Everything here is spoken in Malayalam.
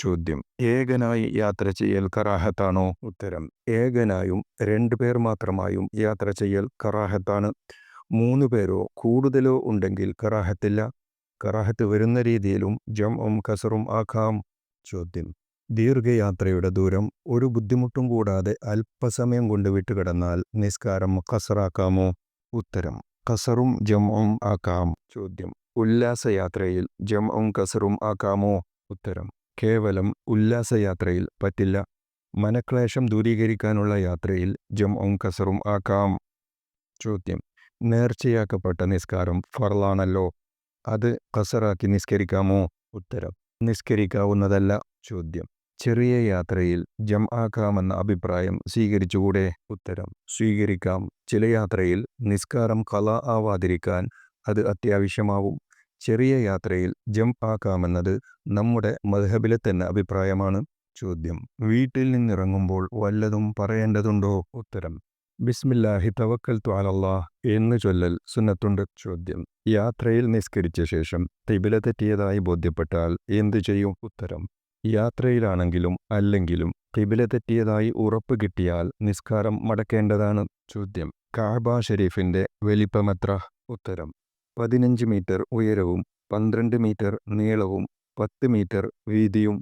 ചോദ്യം. ഏകനായി യാത്ര ചെയ്യൽ കറാഹത്താണോ? ഉത്തരം. ഏകനായും രണ്ടു പേർ മാത്രമായും യാത്ര ചെയ്യൽ കറാഹത്താണ്. മൂന്ന് പേരോ കൂടുതലോ ഉണ്ടെങ്കിൽ കറാഹത്തില്ല. കറാഹത്ത് വരുന്ന രീതിയിലും ജംഉം കസറും ആക്കാം. ചോദ്യം. ദീർഘയാത്രയുടെ ദൂരം ഒരു ബുദ്ധിമുട്ടും കൂടാതെ അല്പസമയം കൊണ്ട് വിട്ടുകിടന്നാൽ നിസ്കാരം കസറാക്കാമോ? ഉത്തരം. കസറും ജംഉം ആക്കാം. ചോദ്യം. ഉല്ലാസയാത്രയിൽ ജംഉം കസറും ആക്കാമോ? ഉത്തരം. കേവലം ഉല്ലാസയാത്രയിൽ പറ്റില്ല. മനക്ലേശം ദൂരീകരിക്കാനുള്ള യാത്രയിൽ ജംഉം കസറും ആക്കാം. ചോദ്യം. നേർച്ചയാക്കപ്പെട്ട നിസ്കാരം ഫർലാണല്ലോ അത് കസറാക്കി നിസ്കരിക്കാമോ? ഉത്തരം. നിസ്കരിക്കാവുന്നതല്ല. ചോദ്യം. ചെറിയ യാത്രയിൽ ജം ആക്കാമെന്ന അഭിപ്രായം സ്വീകരിച്ചുകൂടെ? ഉത്തരം. സ്വീകരിക്കാം. ചില യാത്രയിൽ നിസ്കാരം കല ആവാതിരിക്കാൻ അത് അത്യാവശ്യമാവും. ചെറിയ യാത്രയിൽ ജം ആക്കാമെന്നത് നമ്മുടെ മധബിലെ തന്നെ അഭിപ്രായമാണ്. ചോദ്യം. വീട്ടിൽ നിന്നിറങ്ങുമ്പോൾ വല്ലതും പറയേണ്ടതുണ്ടോ? ഉത്തരം. ബിസ്മില്ലാഹി തവക്കൽ ത്വാലല്ലാ എന്ന് ചൊല്ലൽ സുന്നത്തുണ്ട്. ചോദ്യം. യാത്രയിൽ നിസ്കരിച്ച ശേഷം തിബില തെറ്റിയതായി ബോധ്യപ്പെട്ടാൽ എന്തു ചെയ്യും? ഉത്തരം. യാത്രയിലാണെങ്കിലും അല്ലെങ്കിലും തിബില തെറ്റിയതായി ഉറപ്പ് കിട്ടിയാൽ നിസ്കാരം മടക്കേണ്ടതാണ്. ചോദ്യം. കാബ ഷെരീഫിന്റെ വലിപ്പമെത്ര? ഉത്തരം. പതിനഞ്ച് മീറ്റർ ഉയരവും പന്ത്രണ്ട് മീറ്റർ നീളവും പത്ത് മീറ്റർ വീതിയും